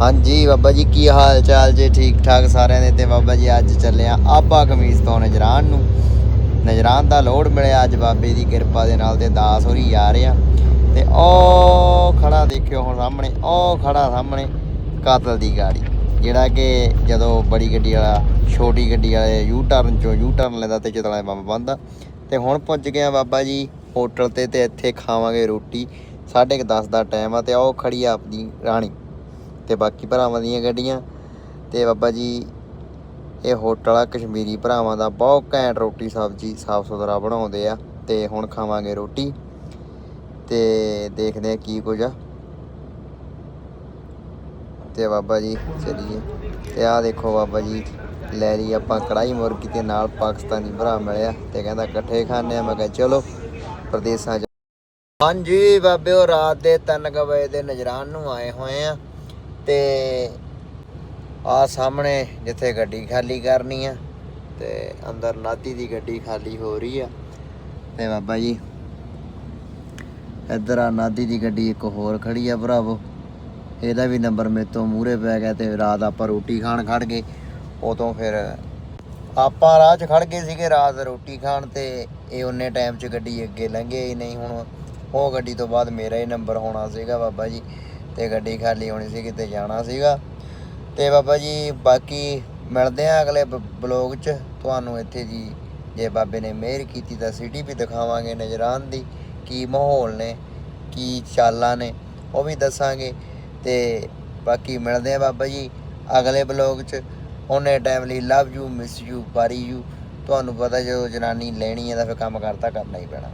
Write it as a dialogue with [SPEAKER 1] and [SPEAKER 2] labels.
[SPEAKER 1] ਹਾਂਜੀ, ਬਾਬਾ ਜੀ, ਕੀ ਹਾਲ ਚਾਲ ਜੇ? ਠੀਕ ਠਾਕ ਸਾਰਿਆਂ ਦੇ? ਤੇ ਬਾਬਾ ਜੀ, ਅੱਜ ਚੱਲੇ ਆ ਆਬਾ ਕਮੀਜ਼ ਤੋਂ ਨਜਰਾਨ ਨੂੰ। ਨਜਰਾਨ ਦਾ ਲੋਡ ਮਿਲਿਆ ਅੱਜ ਬਾਬੇ ਦੀ ਕਿਰਪਾ ਦੇ ਨਾਲ ਤੇ ਦਾਸ ਹੋਰੀ ਆ ਰਿਹਾ ਆ। ਤੇ ਉਹ ਖੜਾ ਦੇਖਿਓ ਹੁਣ ਸਾਹਮਣੇ, ਉਹ ਖੜਾ ਸਾਹਮਣੇ ਕਾਤਲ ਦੀ ਗਾੜੀ। ਜਿਹੜਾ ਕਿ ਜਦੋਂ ਬੜੀ ਗੱਡੀ ਵਾਲਾ, ਛੋਟੀ ਗੱਡੀ ਵਾਲੇ ਯੂ ਟਰਨ ਚੋਂ ਯੂ ਟਰਨ ਲੈਂਦਾ ਤੇ ਚਤਲਾ ਬੰਬ ਬੰਦਾ ਤੇ ਹੁਣ ਪੁੱਜ ਗਿਆ ਬਾਬਾ ਜੀ, ਹੋਟਲ ਤੇ ਤੇ ਇੱਥੇ ਖਾਵਾਂਗੇ ਰੋਟੀ। 10:30 ਦਾ ਟਾਈਮ ਆ ਤੇ ਉਹ ਖੜੀ ਆ ਆਪਣੀ ਰਾਣੀ। ਤੇ ਬਾਕੀ ਭਰਾਵਾਂ ਦੀਆਂ ਗੱਡੀਆਂ। ਤੇ ਬਾਬਾ ਜੀ, ਇਹ ਹੋਟਲ ਆ, ਕਸ਼ਮੀਰੀ ਭਰਾਵਾਂ ਦਾ ਬਹੁਤ ਘੈਂਟ ਰੋਟੀ ਸਬਜ਼ੀ ਸਾਫ਼ ਸੁਥਰਾ ਬਣਾਉਂਦੇ ਆ ਤੇ ਹੁਣ ਖਾਵਾਂਗੇ ਰੋਟੀ। ਤੇ ਦੇਖਦੇ ਆ ਕੀ ਕੁਝ ਆ। ਤੇ ਬਾਬਾ ਜੀ, ਚਲੀਏ। ਤੇ ਆਹ ਦੇਖੋ ਬਾਬਾ ਜੀ, ਲੈ ਲਈ ਆਪਾਂ ਕੜਾਈ ਮੁਰਗੀ ਤੇ ਨਾਲ ਪਾਕਿਸਤਾਨੀ ਭਰਾ ਮਿਲਿਆ ਤੇ ਕਹਿੰਦਾ ਇਕੱਠੇ ਖਾਣੇ ਆ। ਮੈਂ ਕਿਹਾ ਚਲੋ, ਪ੍ਰਦੇਸਾਂ 'ਚ ਹਾਂਜੀ ਬਾਬੇ ਉਹ ਰਾਤ ਦੇ 3 ਵਜੇ ਦੇ ਨਜਰਾਨ ਨੂੰ ਆਏ ਹੋਏ ਆ। ਤੇ ਆ ਸਾਹਮਣੇ ਜਿੱਥੇ ਗੱਡੀ ਖਾਲੀ ਕਰਨੀ ਆ ਤੇ ਅੰਦਰ ਨਾਦੀ ਦੀ ਗੱਡੀ ਖਾਲੀ ਹੋ ਰਹੀ ਆ। ਤੇ ਬਾਬਾ ਜੀ, ਇੱਧਰ ਆ ਨਾਦੀ ਦੀ ਗੱਡੀ ਇੱਕ ਹੋਰ ਖੜੀ ਆ ਭਰਾਵੋ। ਇਹਦਾ ਵੀ ਨੰਬਰ ਮੇਰੇ ਤੋਂ ਮੂਰੇ ਪੈ ਗਿਆ ਤੇ ਰਾਤ ਆਪਾਂ ਰੋਟੀ ਖਾਣ ਖੜ ਗਏ। ਉਦੋਂ ਫਿਰ ਆਪਾਂ ਰਾਹ 'ਚ ਖੜ ਗਏ ਸੀਗੇ, ਰਾਤ ਰੋਟੀ ਖਾਣ ਤੇ ਇਹ ਉਹਨੇ ਟਾਈਮ 'ਚ ਗੱਡੀ ਅੱਗੇ ਲੰਘੇ ਹੀ ਨਹੀਂ। ਹੁਣ ਉਹ ਗੱਡੀ ਤੋਂ ਬਾਅਦ ਮੇਰਾ ਹੀ ਨੰਬਰ ਹੋਣਾ ਸੀਗਾ ਬਾਬਾ ਜੀ। ਤੇ ਗੱਡੀ ਖਾਲੀ ਹੋਣੀ ਸੀ, ਕਿਤੇ ਜਾਣਾ ਸੀਗਾ। ਤੇ ਬਾਬਾ ਜੀ, ਬਾਕੀ ਮਿਲਦੇ ਆ ਅਗਲੇ ਬਲੌਗ 'ਚ। ਤੁਹਾਨੂੰ ਇੱਥੇ ਜੀ, ਜੇ ਬਾਬੇ ਨੇ ਮਿਹਰ ਕੀਤੀ ਤਾਂ ਸਿਟੀ ਵੀ ਦਿਖਾਵਾਂਗੇ ਨਜਰਾਨ ਦੀ, ਕੀ ਮਾਹੌਲ ਨੇ, ਕੀ ਚਾਲਾਂ ਨੇ, ਉਹ ਵੀ ਦੱਸਾਂਗੇ। ਤੇ ਬਾਕੀ ਮਿਲਦੇ ਆ ਬਾਬਾ ਜੀ ਅਗਲੇ ਬਲੌਗ 'ਚ। ਉਹਨੇ ਟਾਈਮ ਲਈ ਲਵ ਯੂ ਮਿਸ ਯੂ ਪਾਰੀ ਯੂ ਤੁਹਾਨੂੰ ਪਤਾ ਜਦੋਂ ਜਨਾਨੀ ਲੈਣੀ ਹੈ ਤਾਂ ਫਿਰ ਕੰਮ ਕਰਤਾ ਕਰਨਾ ਹੀ ਪੈਣਾ।